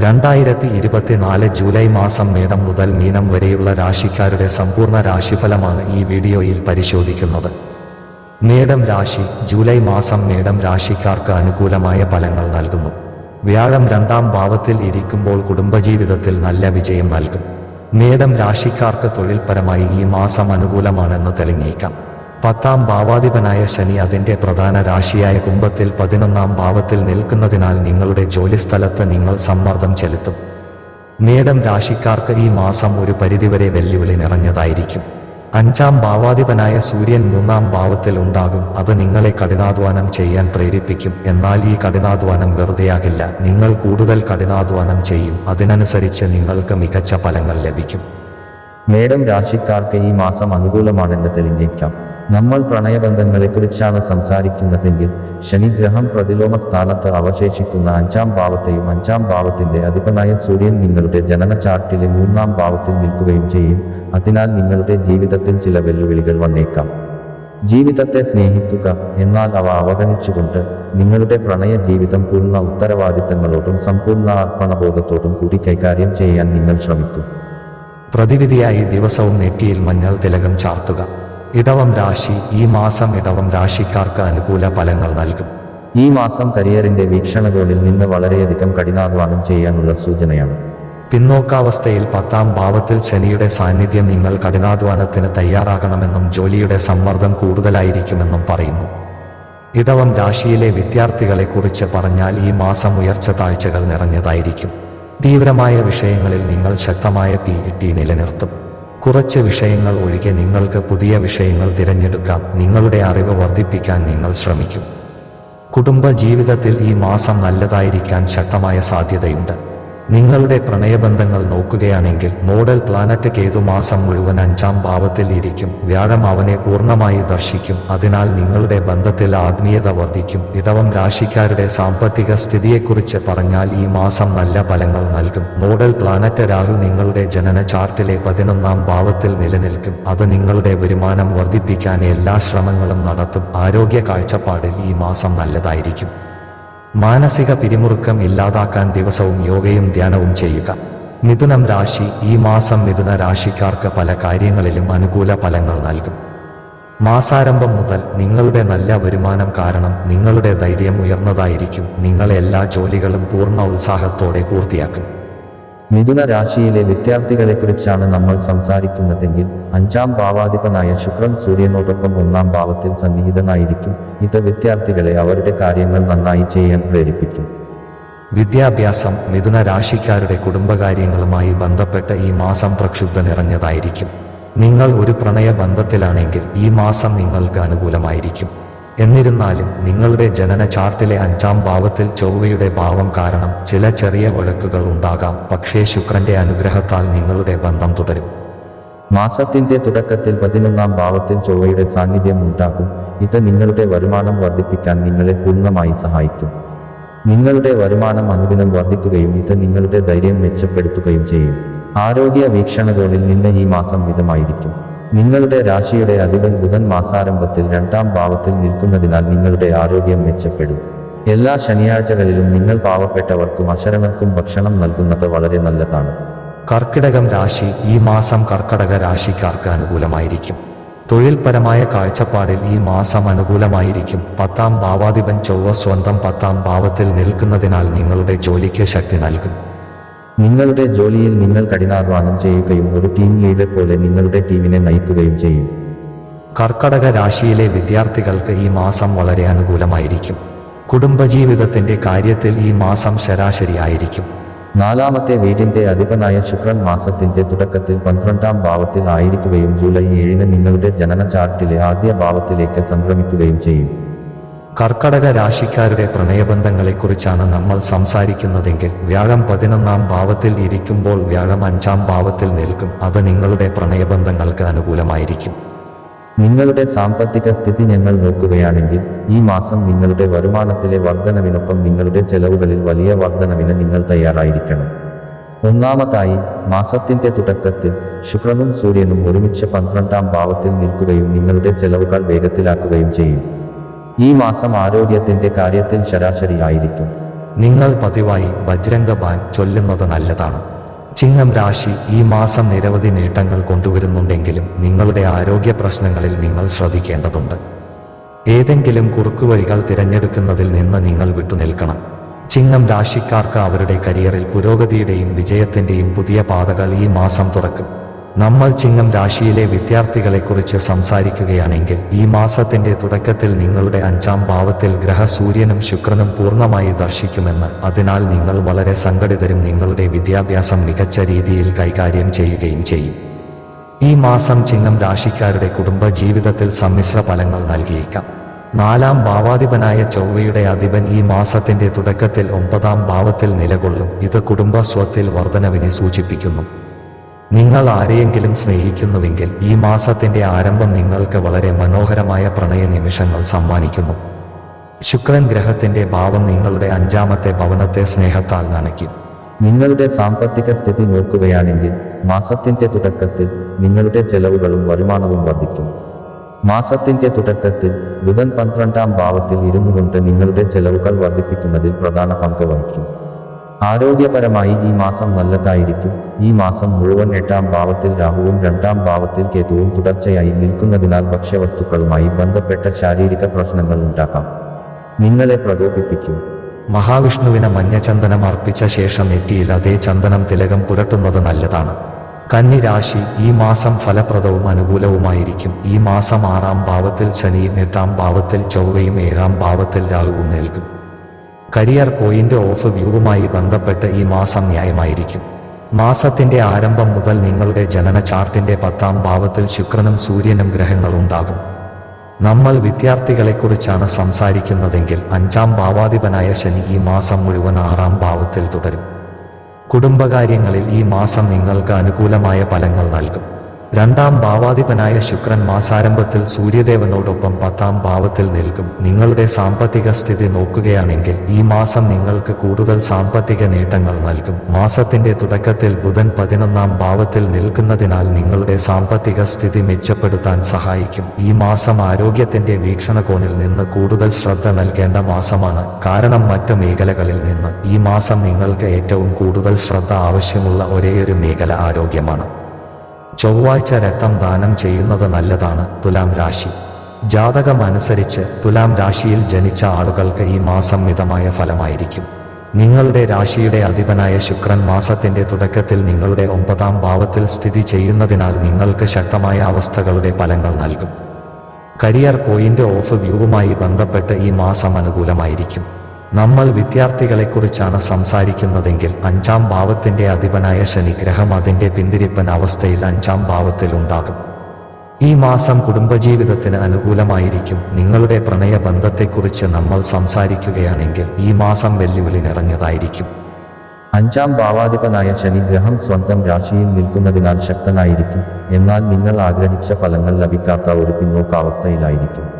രണ്ടായിരത്തി ഇരുപത്തിനാല് ജൂലൈ മാസം മേടം മുതൽ മീനം വരെയുള്ള രാശിക്കാരുടെ സമ്പൂർണ രാശിഫലമാണ് ഈ വീഡിയോയിൽ പരിശോധിക്കുന്നത്. മേടം രാശി ജൂലൈ മാസം മേടം രാശിക്കാർക്ക് അനുകൂലമായ ഫലങ്ങൾ നൽകുന്നു. വ്യാഴം രണ്ടാം ഭാവത്തിൽ ഇരിക്കുമ്പോൾ കുടുംബജീവിതത്തിൽ നല്ല വിജയം നൽകും. മേടം രാശിക്കാർക്ക് തൊഴിൽപരമായി ഈ മാസം അനുകൂലമാണെന്ന് തെളിഞ്ഞേക്കാം. പത്താം ഭാവാധിപനായ ശനി അതിന്റെ പ്രധാന രാശിയായ കുംഭത്തിൽ പതിനൊന്നാം ഭാവത്തിൽ നിൽക്കുന്നതിനാൽ നിങ്ങളുടെ ജോലിസ്ഥലത്ത് നിങ്ങൾ സമ്മർദ്ദം ചെലുത്തും. മേടം രാശിക്കാർക്ക് ഈ മാസം ഒരു പരിധിവരെ വെല്ലുവിളി നിറഞ്ഞതായിരിക്കും. അഞ്ചാം ഭാവാധിപനായ സൂര്യൻ മൂന്നാം ഭാവത്തിൽ ഉണ്ടാകും. അത് നിങ്ങളെ കഠിനാധ്വാനം ചെയ്യാൻ പ്രേരിപ്പിക്കും. എന്നാൽ ഈ കഠിനാധ്വാനം വെറുതെയാകില്ല. നിങ്ങൾ കൂടുതൽ കഠിനാധ്വാനം ചെയ്യും. അതിനനുസരിച്ച് നിങ്ങൾക്ക് മികച്ച ഫലങ്ങൾ ലഭിക്കും. മേടം രാശിക്കാർക്ക് ഈ മാസം അനുകൂലമാണെന്ന് തെളിഞ്ഞേക്കാം നമ്മൾ പ്രണയബന്ധങ്ങളെക്കുറിച്ചാണ് സംസാരിക്കുന്നതെങ്കിൽ ശനിഗ്രഹം പ്രതിലോമ സ്ഥാനത്ത് അവശേഷിക്കുന്ന അഞ്ചാം ഭാവത്തെയും അഞ്ചാം ഭാവത്തിന്റെ അധിപനായ സൂര്യൻ നിങ്ങളുടെ ജനന ചാർട്ടിലെ മൂന്നാം ഭാവത്തിൽ നിൽക്കുകയും ചെയ്യും. അതിനാൽ നിങ്ങളുടെ ജീവിതത്തിൽ ചില വെല്ലുവിളികൾ വന്നേക്കാം. ജീവിതത്തെ സ്നേഹിക്കുക എന്നാൽ അവ അവഗണിച്ചുകൊണ്ട് നിങ്ങളുടെ പ്രണയ ജീവിതം പൂർണ ഉത്തരവാദിത്തങ്ങളോടും സമ്പൂർണ അർപ്പണബോധത്തോടും കൂടി കൈകാര്യം ചെയ്യാൻ നിങ്ങൾ ശ്രമിക്കും. പ്രതിവിധിയായി ദിവസവും നെറ്റിയിൽ മഞ്ഞൾ തിലകം ചാർത്തുക. ഇടവം രാശി ഈ മാസം ഇടവം രാശിക്കാർക്ക് അനുകൂല ഫലങ്ങൾ നൽകും. ഈ മാസം കരിയറിന്റെ വീക്ഷണകോണിൽ നിന്ന് വളരെയധികം കഠിനാധ്വാനം ചെയ്യാനുള്ള സൂചനയാണ്. പിന്നോക്കാവസ്ഥയിൽ പത്താം ഭാവത്തിൽ ശനിയുടെ സാന്നിധ്യം നിങ്ങൾ കഠിനാധ്വാനത്തിന് തയ്യാറാകണമെന്നും ജോലിയുടെ സമ്മർദ്ദം കൂടുതലായിരിക്കുമെന്നും പറയുന്നു. ഇടവം രാശിയിലെ വിദ്യാർത്ഥികളെക്കുറിച്ച് പറഞ്ഞാൽ ഈ മാസം ഉയർച്ച താഴ്ചകൾ നിറഞ്ഞതായിരിക്കും. തീവ്രമായ വിഷയങ്ങളിൽ നിങ്ങൾ ശക്തമായ പി ടി നിലനിർത്തും. കുറച്ച് വിഷയങ്ങൾ ഒഴികെ നിങ്ങൾക്ക് പുതിയ വിഷയങ്ങൾ തിരഞ്ഞെടുക്കാം. നിങ്ങളുടെ അറിവ് വർദ്ധിപ്പിക്കാൻ നിങ്ങൾ ശ്രമിക്കും. കുടുംബ ജീവിതത്തിൽ ഈ മാസം നല്ലതായിരിക്കാൻ ശക്തമായ സാധ്യതയുണ്ട്. നിങ്ങളുടെ പ്രണയബന്ധങ്ങൾ നോക്കുകയാണെങ്കിൽ മോഡൽ പ്ലാനറ്റ് കേതു മാസം മുഴുവൻ അഞ്ചാം ഭാവത്തിൽ ഇരിക്കും. വ്യാഴം അവനെ പൂർണമായി ദർശിക്കും. അതിനാൽ നിങ്ങളുടെ ബന്ധത്തിൽ ആത്മീയത വർദ്ധിക്കും. ഇടവം രാശിക്കാരുടെ സാമ്പത്തിക സ്ഥിതിയെക്കുറിച്ച് പറഞ്ഞാൽ ഈ മാസം നല്ല ഫലങ്ങൾ നൽകും. മോഡൽ പ്ലാനറ്റ് രാഹു നിങ്ങളുടെ ജനന ചാർട്ടിലെ പതിനൊന്നാം ഭാവത്തിൽ നിലനിൽക്കും. അത് നിങ്ങളുടെ വരുമാനം വർദ്ധിപ്പിക്കാൻ എല്ലാ ശ്രമങ്ങളും നടത്തും. ആരോഗ്യ കാഴ്ചപ്പാടിൽ ഈ മാസം നല്ലതായിരിക്കും. മാനസിക പിരിമുറുക്കം ഇല്ലാതാക്കാൻ ദിവസവും യോഗയും ധ്യാനവും ചെയ്യുക. മിഥുനം രാശി ഈ മാസം മിഥുന രാശിക്കാർക്ക് പല കാര്യങ്ങളിലും അനുകൂല ഫലങ്ങൾ നൽകും. മാസാരംഭം മുതൽ നിങ്ങളുടെ നല്ല വരുമാനം കാരണം നിങ്ങളുടെ ധൈര്യം ഉയർന്നതായിരിക്കും. നിങ്ങൾ എല്ലാ ജോലികളും പൂർണ ഉത്സാഹത്തോടെ പൂർത്തിയാക്കും. മിഥുന രാശിയിലെ വിദ്യാർത്ഥികളെക്കുറിച്ചാണ് നമ്മൾ സംസാരിക്കുന്നതെങ്കിൽ അഞ്ചാം ഭാവാധിപനായ ശുക്രൻ സൂര്യനോടൊപ്പം ഒന്നാം ഭാവത്തിൽ സന്നിഹിതനായിരിക്കും. ഇത് വിദ്യാർത്ഥികളെ അവരുടെ കാര്യങ്ങൾ നന്നായി ചെയ്യാൻ പ്രേരിപ്പിക്കും. വിദ്യാഭ്യാസം മിഥുന രാശിക്കാരുടെ കുടുംബകാര്യങ്ങളുമായി ബന്ധപ്പെട്ട ഈ മാസം പ്രക്ഷുബ്ധ നിറഞ്ഞതായിരിക്കും. നിങ്ങൾ ഒരു പ്രണയ ബന്ധത്തിലാണെങ്കിൽ ഈ മാസം നിങ്ങൾക്ക് അനുകൂലമായിരിക്കും. എന്നിരുന്നാലും നിങ്ങളുടെ ജനന ചാർട്ടിലെ അഞ്ചാം ഭാവത്തിൽ ചൊവ്വയുടെ ഭാവം കാരണം ചില ചെറിയ വഴക്കുകൾ ഉണ്ടാകാം. പക്ഷേ ശുക്രന്റെ അനുഗ്രഹത്താൽ നിങ്ങളുടെ ബന്ധം തുടരും. മാസത്തിന്റെ തുടക്കത്തിൽ പതിനൊന്നാം ഭാവത്തിൽ ചൊവ്വയുടെ സാന്നിധ്യം ഉണ്ടാകും. ഇത് നിങ്ങളുടെ വരുമാനം വർദ്ധിപ്പിക്കാൻ നിങ്ങളെ പൂർണമായി സഹായിക്കും. നിങ്ങളുടെ വരുമാനം അനുദിനം വർദ്ധിക്കുകയും ഇത് നിങ്ങളുടെ ധൈര്യം മെച്ചപ്പെടുത്തുകയും ചെയ്യും. ആരോഗ്യ വീക്ഷണകോണിൽ നിന്ന് ഈ മാസം മിതമായിരിക്കും. നിങ്ങളുടെ രാശിയുടെ അധിപൻ ബുധൻ മാസാരംഭത്തിൽ രണ്ടാം ഭാവത്തിൽ നിൽക്കുന്നതിനാൽ നിങ്ങളുടെ ആരോഗ്യം മെച്ചപ്പെടും. എല്ലാ ശനിയാഴ്ചകളിലും നിങ്ങൾ പാവപ്പെട്ടവർക്കും അശരണർക്കും ഭക്ഷണം നൽകുന്നത് വളരെ നല്ലതാണ്. കർക്കിടകം രാശി ഈ മാസം കർക്കടക രാശിക്കാർക്ക് അനുകൂലമായിരിക്കും. തൊഴിൽപരമായ കാഴ്ചപ്പാടിൽ ഈ മാസം അനുകൂലമായിരിക്കും. പത്താം ഭാവാധിപൻ ചൊവ്വ സ്വന്തം പത്താം ഭാവത്തിൽ നിൽക്കുന്നതിനാൽ നിങ്ങളുടെ ജോലിക്ക് ശക്തി നൽകും. നിങ്ങളുടെ ജോലിയിൽ നിങ്ങൾ കഠിനാധ്വാനം ചെയ്യുകയും ഒരു ടീം ലീഡർ പോലെ നിങ്ങളുടെ ടീമിനെ നയിക്കുകയും ചെയ്യും. കർക്കടക രാശിയിലെ വിദ്യാർത്ഥികൾക്ക് ഈ മാസം വളരെ അനുകൂലമായിരിക്കും. കുടുംബജീവിതത്തിന്റെ കാര്യത്തിൽ ഈ മാസം ശരാശരി ആയിരിക്കും നാലാമത്തെ വീടിന്റെ അധിപനായ ശുക്രൻ മാസത്തിന്റെ തുടക്കത്തിൽ പന്ത്രണ്ടാം ഭാവത്തിൽ ആയിരിക്കുകയും ജൂലൈ ഏഴിന് നിങ്ങളുടെ ജനന ചാർട്ടിലെ ആദ്യ ഭാവത്തിലേക്ക് സംക്രമിക്കുകയും ചെയ്യും. കർക്കടക രാശിക്കാരുടെ പ്രണയബന്ധങ്ങളെക്കുറിച്ചാണ് നമ്മൾ സംസാരിക്കുന്നതെങ്കിൽ വ്യാഴം പതിനൊന്നാം ഭാവത്തിൽ ഇരിക്കുമ്പോൾ വ്യാഴം അഞ്ചാം ഭാവത്തിൽ നിൽക്കും. അത് നിങ്ങളുടെ പ്രണയബന്ധങ്ങൾക്ക് അനുകൂലമായിരിക്കും. നിങ്ങളുടെ സാമ്പത്തിക സ്ഥിതി ഞങ്ങൾ നോക്കുകയാണെങ്കിൽ ഈ മാസം നിങ്ങളുടെ വരുമാനത്തിലെ വർധനവിനൊപ്പം നിങ്ങളുടെ ചെലവുകളിൽ വലിയ വർധനവിന് നിങ്ങൾ തയ്യാറായിരിക്കണം. ഒന്നാമതായി മാസത്തിന്റെ തുടക്കത്തിൽ ശുക്രനും സൂര്യനും ഒരുമിച്ച് പന്ത്രണ്ടാം ഭാവത്തിൽ നിൽക്കുകയും നിങ്ങളുടെ ചെലവുകൾ വേഗത്തിലാക്കുകയും ചെയ്യും. ഈ മാസം ആരോഗ്യത്തിന്റെ കാര്യത്തിൽ ശരാശരി ആയിരിക്കും നിങ്ങൾ പതിവായി ബജ്രംഗ ബാൻ ചൊല്ലുന്നത് നല്ലതാണ്. ചിഹ്നം രാശി ഈ മാസം നിരവധി നേട്ടങ്ങൾ കൊണ്ടുവരുന്നുണ്ടെങ്കിലും നിങ്ങളുടെ ആരോഗ്യ പ്രശ്നങ്ങളിൽ നിങ്ങൾ ശ്രദ്ധിക്കേണ്ടതുണ്ട്. ഏതെങ്കിലും കുറുക്കുവഴികൾ തിരഞ്ഞെടുക്കുന്നതിൽ നിന്ന് നിങ്ങൾ വിട്ടുനിൽക്കണം ചിഹ്നം രാശിക്കാർക്ക് അവരുടെ കരിയറിൽ പുരോഗതിയുടെയും വിജയത്തിന്റെയും പുതിയ പാതകൾ ഈ മാസം തുറക്കും. നമ്മൾ ചിങ്ങം രാശിയിലെ വിദ്യാർത്ഥികളെക്കുറിച്ച് സംസാരിക്കുകയാണെങ്കിൽ ഈ മാസത്തിന്റെ തുടക്കത്തിൽ നിങ്ങളുടെ അഞ്ചാം ഭാവത്തിൽ ഗ്രഹ സൂര്യനും ശുക്രനും പൂർണമായി ദർശിക്കുമെന്ന് അതിനാൽ നിങ്ങൾ വളരെ സംഘടിതരും നിങ്ങളുടെ വിദ്യാഭ്യാസം മികച്ച രീതിയിൽ കൈകാര്യം ചെയ്യുകയും ചെയ്യും. ഈ മാസം ചിങ്ങം രാശിക്കാരുടെ കുടുംബ ജീവിതത്തിൽ സമ്മിശ്ര ഫലങ്ങൾ നൽകിയേക്കാം. നാലാം ഭാവാധിപനായ ചൊവ്വയുടെ അധിപൻ ഈ മാസത്തിന്റെ തുടക്കത്തിൽ ഒമ്പതാം ഭാവത്തിൽ നിലകൊള്ളും. ഇത് കുടുംബ സ്വത്തിൽ വർധനവിനെ സൂചിപ്പിക്കുന്നു. നിങ്ങൾ ആരെയെങ്കിലും സ്നേഹിക്കുന്നുവെങ്കിൽ ഈ മാസത്തിന്റെ ആരംഭം നിങ്ങൾക്ക് വളരെ മനോഹരമായ പ്രണയ നിമിഷങ്ങൾ സമ്മാനിക്കുന്നു. ശുക്രൻ ഗ്രഹത്തിന്റെ ഭാവം നിങ്ങളുടെ അഞ്ചാമത്തെ ഭവനത്തെ സ്നേഹത്താൽ നനയ്ക്കും. നിങ്ങളുടെ സാമ്പത്തിക സ്ഥിതി നോക്കുകയാണെങ്കിൽ മാസത്തിന്റെ തുടക്കത്തിൽ നിങ്ങളുടെ ചെലവുകളും വരുമാനവും വർദ്ധിക്കും. മാസത്തിന്റെ തുടക്കത്തിൽ ബുധൻ പന്ത്രണ്ടാം ഭാവത്തിൽ ഇരുന്നുകൊണ്ട് നിങ്ങളുടെ ചെലവുകൾ വർദ്ധിപ്പിക്കുന്നതിൽ പ്രധാന പങ്ക് വഹിക്കും. ആരോഗ്യപരമായി ഈ മാസം നല്ലതായിരിക്കും. ഈ മാസം മുഴുവൻ എട്ടാം ഭാവത്തിൽ രാഹുവും രണ്ടാം ഭാവത്തിൽ കേതുവും തുടർച്ചയായി നിൽക്കുന്നതിനാൽ ഭക്ഷ്യവസ്തുക്കളുമായി ബന്ധപ്പെട്ട ശാരീരിക പ്രശ്നങ്ങൾ ഉണ്ടാക്കാം. നിങ്ങളെ പ്രകോപിപ്പിക്കും. മഹാവിഷ്ണുവിന് മഞ്ഞചന്ദനം അർപ്പിച്ച ശേഷം നെറ്റിയിൽ അതേ ചന്ദനം തിലകം പുരട്ടുന്നത് നല്ലതാണ്. കന്നിരാശി ഈ മാസം ഫലപ്രദവും അനുകൂലവുമായിരിക്കും. ഈ മാസം ആറാം ഭാവത്തിൽ ശനിയും എട്ടാം ഭാവത്തിൽ ചൊവ്വയും ഏഴാം ഭാവത്തിൽ രാഹുവും നിൽക്കും കരിയർ പോയിന്റ് ഓഫ് വ്യൂവുമായി ബന്ധപ്പെട്ട് ഈ മാസം ന്യായമായിരിക്കും. മാസത്തിന്റെ ആരംഭം മുതൽ നിങ്ങളുടെ ജനന ചാർട്ടിന്റെ പത്താം ഭാവത്തിൽ ശുക്രനും സൂര്യനും ഗ്രഹങ്ങൾ ഉണ്ടാകും. നമ്മൾ വിദ്യാർത്ഥികളെക്കുറിച്ചാണ് സംസാരിക്കുന്നതെങ്കിൽ അഞ്ചാം ഭാവാധിപനായ ശനി ഈ മാസം മുഴുവൻ ആറാം ഭാവത്തിൽ തുടരും. കുടുംബകാര്യങ്ങളിൽ ഈ മാസം നിങ്ങൾക്ക് അനുകൂലമായ ഫലങ്ങൾ നൽകും. രണ്ടാം ഭാവാധിപനായ ശുക്രൻ മാസാരംഭത്തിൽ സൂര്യദേവനോടൊപ്പം പത്താം ഭാവത്തിൽ നിൽക്കും. നിങ്ങളുടെ സാമ്പത്തിക സ്ഥിതി നോക്കുകയാണെങ്കിൽ ഈ മാസം നിങ്ങൾക്ക് കൂടുതൽ സാമ്പത്തിക നേട്ടങ്ങൾ നൽകും. മാസത്തിന്റെ തുടക്കത്തിൽ ബുധൻ പതിനൊന്നാം ഭാവത്തിൽ നിൽക്കുന്നതിനാൽ നിങ്ങളുടെ സാമ്പത്തിക സ്ഥിതി മെച്ചപ്പെടുത്താൻ സഹായിക്കും. ഈ മാസം ആരോഗ്യത്തിന്റെ വീക്ഷണകോണിൽ നിന്ന് കൂടുതൽ ശ്രദ്ധ നൽകേണ്ട മാസമാണ്. കാരണം മറ്റ് മേഖലകളിൽ നിന്ന് ഈ മാസം നിങ്ങൾക്ക് ഏറ്റവും കൂടുതൽ ശ്രദ്ധ ആവശ്യമുള്ള ഒരേയൊരു മേഖല ആരോഗ്യമാണ്. ചൊവ്വാഴ്ച രക്തം ദാനം ചെയ്യുന്നത് നല്ലതാണ് തുലാം രാശി. ജാതകം അനുസരിച്ച് തുലാം രാശിയിൽ ജനിച്ച ആളുകൾക്ക് ഈ മാസം മിതമായ ഫലമായിരിക്കും. നിങ്ങളുടെ രാശിയുടെ അധിപനായ ശുക്രൻ മാസത്തിന്റെ തുടക്കത്തിൽ നിങ്ങളുടെ ഒമ്പതാം ഭാവത്തിൽ സ്ഥിതി ചെയ്യുന്നതിനാൽ നിങ്ങൾക്ക് ശക്തമായ അവസ്ഥകളുടെ ഫലങ്ങൾ നൽകും. കരിയർ പോയിന്റ് ഓഫ് വ്യൂവുമായി ബന്ധപ്പെട്ട് ഈ മാസം അനുകൂലമായിരിക്കും. നമ്മൾ വിദ്യാർത്ഥികളെക്കുറിച്ചാണ് സംസാരിക്കുന്നതെങ്കിൽ അഞ്ചാം ഭാവത്തിന്റെ അധിപനായ ശനിഗ്രഹം അതിന്റെ പിന്തിരിപ്പൻ അവസ്ഥയിൽ അഞ്ചാം ഭാവത്തിൽ ഉണ്ടാകും. ഈ മാസം കുടുംബജീവിതത്തിന് അനുകൂലമായിരിക്കും. നിങ്ങളുടെ പ്രണയ ബന്ധത്തെക്കുറിച്ച് നമ്മൾ സംസാരിക്കുകയാണെങ്കിൽ ഈ മാസം വെല്ലുവിളി നിറഞ്ഞതായിരിക്കും അഞ്ചാം ഭാവാധിപനായ ശനിഗ്രഹം സ്വന്തം രാശിയിൽ നിൽക്കുന്നതിനാൽ ശക്തനായിരിക്കും. എന്നാൽ നിങ്ങൾ ആഗ്രഹിച്ച ഫലങ്ങൾ ലഭിക്കാത്ത ഒരു പിന്നോക്കാവസ്ഥയിലായിരിക്കും.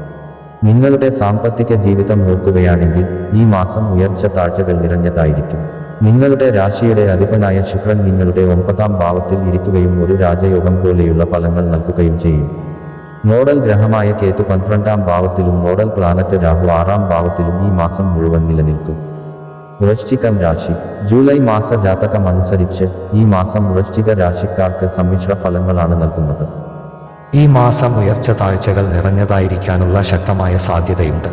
നിങ്ങളുടെ സാമ്പത്തിക ജീവിതം നോക്കുകയാണെങ്കിൽ ഈ മാസം ഉയർച്ച താഴ്ചകൾ നിറഞ്ഞതായിരിക്കും. നിങ്ങളുടെ രാശിയുടെ അധിപനായ ശുക്രൻ നിങ്ങളുടെ ഒമ്പതാം ഭാവത്തിൽ ഇരിക്കുകയും ഒരു രാജയോഗം പോലെയുള്ള ഫലങ്ങൾ നൽകുകയും ചെയ്യും. നോഡൽ ഗ്രഹമായ കേതു പന്ത്രണ്ടാം ഭാവത്തിലും നോഡൽ പ്ലാനറ്റ് രാഹു ആറാം ഭാവത്തിലും ഈ മാസം മുഴുവൻ നിലനിൽക്കും. വൃശ്ചികം രാശി. ജൂലൈ മാസ ജാതകം അനുസരിച്ച് ഈ മാസം വൃശ്ചിക രാശിക്കാർക്ക് സമ്മിശ്ര ഫലങ്ങളാണ് നൽകുന്നത്. ഈ മാസം ഉയർച്ച താഴ്ചകൾ നിറഞ്ഞതായിരിക്കാനുള്ള ശക്തമായ സാധ്യതയുണ്ട്.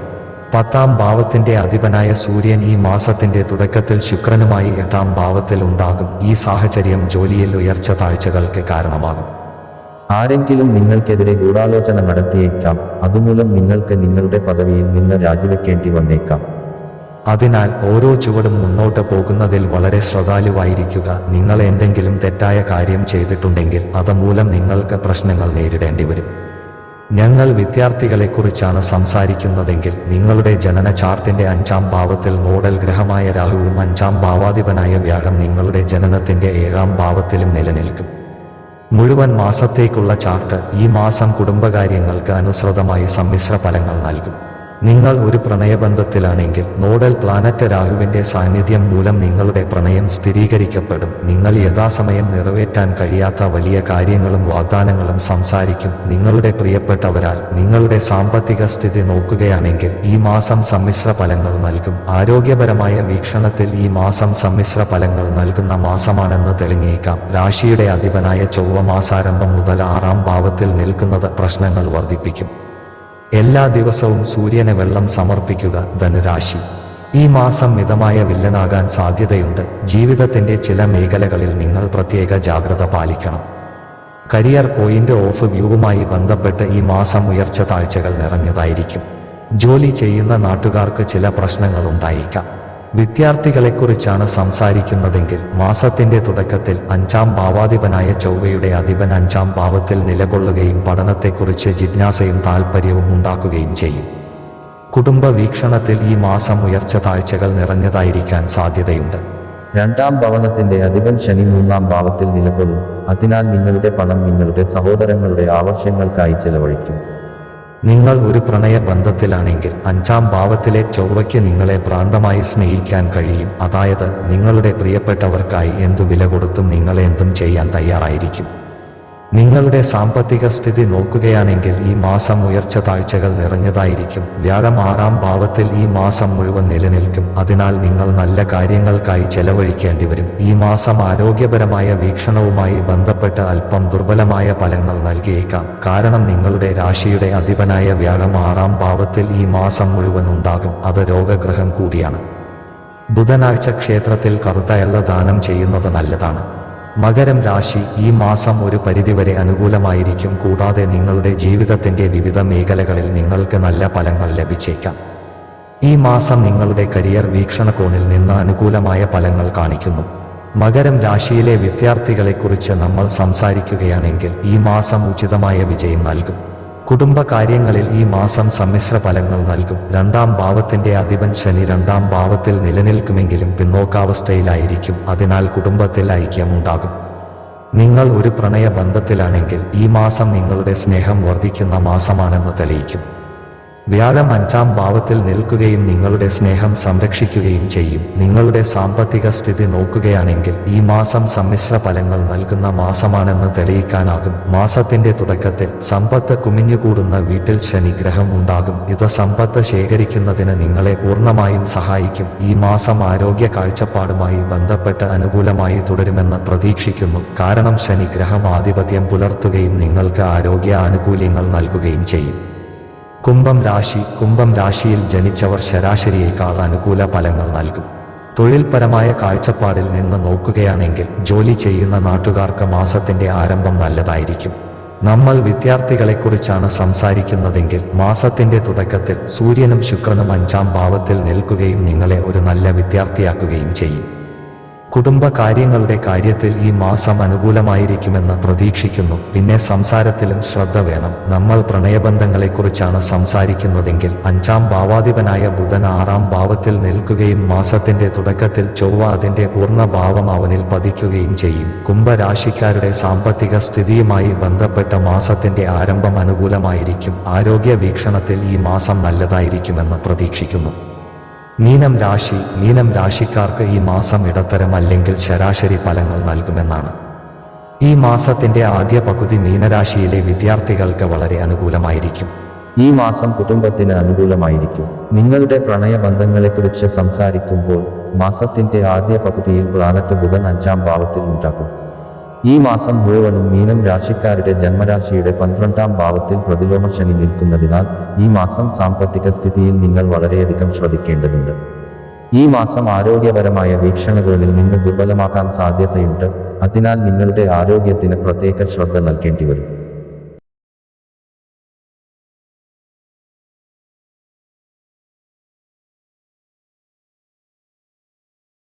പത്താം ഭാവത്തിന്റെ അധിപനായ സൂര്യൻ ഈ മാസത്തിന്റെ തുടക്കത്തിൽ ശുക്രനുമായി എട്ടാം ഭാവത്തിൽ ഉണ്ടാകും. ഈ സാഹചര്യം ജോലിയിൽ ഉയർച്ച താഴ്ചകൾക്ക് കാരണമാകും. ആരെങ്കിലും നിങ്ങൾക്കെതിരെ ഗൂഢാലോചന നടത്തിയേക്കാം. അതുമൂലം നിങ്ങൾക്ക് നിങ്ങളുടെ പദവിയിൽ നിന്ന് രാജിവെക്കേണ്ടി വന്നേക്കാം. അതിനാൽ ഓരോ ചുവടും മുന്നോട്ട് പോകുന്നതിൽ വളരെ ശ്രദ്ധാലുവായിരിക്കുക. നിങ്ങൾ എന്തെങ്കിലും തെറ്റായ കാര്യം ചെയ്തിട്ടുണ്ടെങ്കിൽ അതുമൂലം നിങ്ങൾക്ക് പ്രശ്നങ്ങൾ നേരിടേണ്ടി വരും. ഞങ്ങൾ വിദ്യാർത്ഥികളെക്കുറിച്ചാണ് സംസാരിക്കുന്നതെങ്കിൽ നിങ്ങളുടെ ജനന ചാർട്ടിന്റെ അഞ്ചാം ഭാവത്തിൽ നോഡൽ ഗ്രഹമായ രാഹുവും അഞ്ചാം ഭാവാധിപനായ വ്യാഴം നിങ്ങളുടെ ജനനത്തിന്റെ ഏഴാം ഭാവത്തിലും നിലനിൽക്കും. മുഴുവൻ മാസത്തേക്കുള്ള ചാർട്ട് ഈ മാസം കുടുംബകാര്യങ്ങൾക്ക് അനുസൃതമായി സമ്മിശ്ര ഫലങ്ങൾ നൽകും. നിങ്ങൾ ഒരു പ്രണയബന്ധത്തിലാണെങ്കിൽ നോഡൽ പ്ലാനറ്റ് രാഹുവിന്റെ സാന്നിധ്യം മൂലം നിങ്ങളുടെ പ്രണയം സ്ഥിരീകരിക്കപ്പെടും. നിങ്ങൾ യഥാസമയം നിറവേറ്റാൻ കഴിയാത്ത വലിയ കാര്യങ്ങളും വാഗ്ദാനങ്ങളും സംസാരിക്കും. നിങ്ങളുടെ പ്രിയപ്പെട്ടവരാൽ നിങ്ങളുടെ സാമ്പത്തിക സ്ഥിതി നോക്കുകയാണെങ്കിൽ ഈ മാസം സമ്മിശ്ര ഫലങ്ങൾ നൽകും. ആരോഗ്യപരമായ വീക്ഷണത്തിൽ ഈ മാസം സമ്മിശ്ര ഫലങ്ങൾ നൽകുന്ന മാസമാണെന്ന് തെളിഞ്ഞേക്കാം. രാശിയുടെ അധിപനായ ചൊവ്വ മാസാരംഭം മുതൽ ആറാം ഭാവത്തിൽ നിൽക്കുന്നത് പ്രശ്നങ്ങൾ വർദ്ധിപ്പിക്കും. എല്ലാ ദിവസവും സൂര്യന് വെള്ളം സമർപ്പിക്കുക ധനുരാശി. ഈ മാസം മിതമായ വില്ലനാകാൻ സാധ്യതയുണ്ട്. ജീവിതത്തിന്റെ ചില മേഖലകളിൽ നിങ്ങൾ പ്രത്യേക ജാഗ്രത പാലിക്കണം. കരിയർ പോയിന്റ് ഓഫ് വ്യൂവുമായി ബന്ധപ്പെട്ട് ഈ മാസം ഉയർച്ച താഴ്ചകൾ നിറഞ്ഞതായിരിക്കും. ജോലി ചെയ്യുന്ന നാട്ടുകാർക്ക് ചില പ്രശ്നങ്ങൾ ഉണ്ടായേക്കാം. വിദ്യാർത്ഥികളെക്കുറിച്ചാണ് സംസാരിക്കുന്നതെങ്കിൽ മാസത്തിന്റെ തുടക്കത്തിൽ അഞ്ചാം ഭാവാധിപനായ ചൊവ്വയുടെ അധിപൻ അഞ്ചാം ഭാവത്തിൽ നിലകൊള്ളുകയും പഠനത്തെക്കുറിച്ച് ജിജ്ഞാസയും താൽപ്പര്യവും ഉണ്ടാക്കുകയും ചെയ്യും. കുടുംബ വീക്ഷണത്തിൽ ഈ മാസം ഉയർച്ച താഴ്ചകൾ നിറഞ്ഞതായിരിക്കാൻ സാധ്യതയുണ്ട്. രണ്ടാം ഭവനത്തിന്റെ അധിപൻ ശനി മൂന്നാം ഭാവത്തിൽ നിലകൊള്ളും. അതിനാൽ നിങ്ങളുടെ പണം നിങ്ങളുടെ സഹോദരങ്ങളുടെ ആവശ്യങ്ങൾക്കായി ചെലവഴിക്കും. നിങ്ങൾ ഒരു പ്രണയ ബന്ധത്തിലാണെങ്കിൽ അഞ്ചാം ഭാവത്തിലെ ചൊവ്വയ്ക്ക് നിങ്ങളെ ഭ്രാന്തമായി സ്നേഹിക്കാൻ കഴിയും. അതായത് നിങ്ങളുടെ പ്രിയപ്പെട്ടവർക്കായി എന്തു വില കൊടുത്തും നിങ്ങൾ എന്തും ചെയ്യാൻ തയ്യാറായിരിക്കും. നിങ്ങളുടെ സാമ്പത്തിക സ്ഥിതി നോക്കുകയാണെങ്കിൽ ഈ മാസം ഉയർച്ച താഴ്ചകൾ നിറഞ്ഞതായിരിക്കും. വ്യാഴം ആറാം ഭാവത്തിൽ ഈ മാസം മുഴുവൻ നിലനിൽക്കും. അതിനാൽ നിങ്ങൾ നല്ല കാര്യങ്ങൾക്കായി ചെലവഴിക്കേണ്ടി വരും. ഈ മാസം ആരോഗ്യപരമായ വീക്ഷണവുമായി ബന്ധപ്പെട്ട് അല്പം ദുർബലമായ ഫലങ്ങൾ നൽകിയേക്കാം. കാരണം നിങ്ങളുടെ രാശിയുടെ അധിപനായ വ്യാഴം ആറാം ഭാവത്തിൽ ഈ മാസം മുഴുവൻ ഉണ്ടാകും. അത് രോഗഗ്രഹം കൂടിയാണ്. ബുധനാഴ്ച ക്ഷേത്രത്തിൽ കറുത്തയല്ല ദാനം ചെയ്യുന്നത് നല്ലതാണ്. മകരം രാശി ഈ മാസം ഒരു പരിധിവരെ അനുകൂലമായിരിക്കും. കൂടാതെ നിങ്ങളുടെ ജീവിതത്തിന്റെ വിവിധ മേഖലകളിൽ നിങ്ങൾക്ക് നല്ല ഫലങ്ങൾ ലഭിച്ചേക്കാം. ഈ മാസം നിങ്ങളുടെ കരിയർ വീക്ഷണകോണിൽ നിന്ന് അനുകൂലമായ ഫലങ്ങൾ കാണിക്കുന്നു. മകരം രാശിയിലെ വിദ്യാർത്ഥികളെക്കുറിച്ച് നമ്മൾ സംസാരിക്കുകയാണെങ്കിൽ ഈ മാസം ഉചിതമായ വിജയം നൽകും. കുടുംബകാര്യങ്ങളിൽ ഈ മാസം സമ്മിശ്ര ഫലങ്ങൾ നൽകും. രണ്ടാം ഭാവത്തിന്റെ അധിപൻ ശനി രണ്ടാം ഭാവത്തിൽ നിലനിൽക്കുമെങ്കിലും പിന്നോക്കാവസ്ഥയിലായിരിക്കും. അതിനാൽ കുടുംബത്തിൽ ഐക്യമുണ്ടാകും. നിങ്ങൾ ഒരു പ്രണയ ബന്ധത്തിലാണെങ്കിൽ ഈ മാസം നിങ്ങളുടെ സ്നേഹം വർദ്ധിക്കുന്ന മാസമാണെന്ന് തെളിയിക്കും. വ്യാഴം അഞ്ചാം ഭാവത്തിൽ നിൽക്കുകയും നിങ്ങളുടെ സ്നേഹം സംരക്ഷിക്കുകയും ചെയ്യും. നിങ്ങളുടെ സാമ്പത്തിക സ്ഥിതി നോക്കുകയാണെങ്കിൽ ഈ മാസം സമ്മിശ്ര ഫലങ്ങൾ നൽകുന്ന മാസമാണെന്ന് തെളിയിക്കാനാകും. മാസത്തിന്റെ തുടക്കത്തിൽ സമ്പത്ത് കുമിഞ്ഞുകൂടുന്ന വീട്ടിൽ ശനിഗ്രഹം ഉണ്ടാകും. ഇത് സമ്പത്ത് ശേഖരിക്കുന്നതിന് നിങ്ങളെ പൂർണമായും സഹായിക്കും. ഈ മാസം ആരോഗ്യ കാഴ്ചപ്പാടുമായി ബന്ധപ്പെട്ട് അനുകൂലമായി തുടരുമെന്ന് പ്രതീക്ഷിക്കുന്നു. കാരണം ശനിഗ്രഹം ആധിപത്യം പുലർത്തുകയും നിങ്ങൾക്ക് ആരോഗ്യ ആനുകൂല്യങ്ങൾ നൽകുകയും ചെയ്യും. കുംഭം രാശി കുംഭം രാശിയിൽ ജനിച്ചവർ ശരാശരിയേക്കാൾ അനുകൂല ഫലങ്ങൾ നൽകും. തൊഴിൽപരമായ കാഴ്ചപ്പാടിൽ നിന്ന് നോക്കുകയാണെങ്കിൽ ജോലി ചെയ്യുന്ന നാട്ടുകാർക്ക് മാസത്തിന്റെ ആരംഭം നല്ലതായിരിക്കും. നമ്മൾ വിദ്യാർത്ഥികളെക്കുറിച്ചാണ് സംസാരിക്കുന്നതെങ്കിൽ മാസത്തിന്റെ തുടക്കത്തിൽ സൂര്യനും ശുക്രനും അഞ്ചാം ഭാവത്തിൽ നിൽക്കുകയും നിങ്ങളെ ഒരു നല്ല വിദ്യാർത്ഥിയാക്കുകയും ചെയ്യും. കുടുംബ കാര്യങ്ങളുടെ കാര്യത്തിൽ ഈ മാസം അനുകൂലമായിരിക്കുമെന്ന് പ്രതീക്ഷിക്കുന്നു. പിന്നെ സംസാരത്തിലും ശ്രദ്ധ വേണം. നമ്മൾ പ്രണയബന്ധങ്ങളെക്കുറിച്ചാണ് സംസാരിക്കുന്നതെങ്കിൽ അഞ്ചാം ഭാവാധിപനായ ബുധൻ ആറാം ഭാവത്തിൽ നിൽക്കുകയും മാസത്തിന്റെ തുടക്കത്തിൽ ചൊവ്വ അതിന്റെ പൂർണഭാവം അവനിൽ പതിക്കുകയും ചെയ്യും. കുംഭരാശിക്കാരുടെ സാമ്പത്തിക സ്ഥിതിയുമായി ബന്ധപ്പെട്ട മാസത്തിന്റെ ആരംഭം അനുകൂലമായിരിക്കും. ആരോഗ്യ വീക്ഷണത്തിൽ ഈ മാസം നല്ലതായിരിക്കുമെന്ന് പ്രതീക്ഷിക്കുന്നു. മീനം രാശി മീനം രാശിക്കാർക്ക് ഈ മാസം ഇടത്തരം അല്ലെങ്കിൽ ശരാശരി ഫലങ്ങൾ നൽകുമെന്നാണ്. ഈ മാസത്തിന്റെ ആദ്യ പകുതി മീനരാശിയിലെ വിദ്യാർത്ഥികൾക്ക് വളരെ അനുകൂലമായിരിക്കും. ഈ മാസം കുടുംബത്തിന് അനുകൂലമായിരിക്കും. നിങ്ങളുടെ പ്രണയ ബന്ധങ്ങളെക്കുറിച്ച് സംസാരിക്കുമ്പോൾ മാസത്തിന്റെ ആദ്യ പകുതിയിൽ പ്ലാനറ്റ് ബുധൻ അഞ്ചാം ഭാവത്തിൽ ഉണ്ടാകും. ഈ മാസം മുഴുവനും മീനം രാശിക്കാരുടെ ജന്മരാശിയുടെ പന്ത്രണ്ടാം ഭാവത്തിൽ പ്രതിലോമ ശനി നിൽക്കുന്നതിനാൽ ഈ മാസം സാമ്പത്തിക സ്ഥിതിയിൽ നിങ്ങൾ വളരെയധികം ശ്രദ്ധിക്കേണ്ടതുണ്ട്. ഈ മാസം ആരോഗ്യപരമായ വീക്ഷണകളിൽ നിന്ന് ദുർബലമാക്കാൻ സാധ്യതയുണ്ട്. അതിനാൽ നിങ്ങളുടെ ആരോഗ്യത്തിന് പ്രത്യേക ശ്രദ്ധ നൽകേണ്ടി വരും.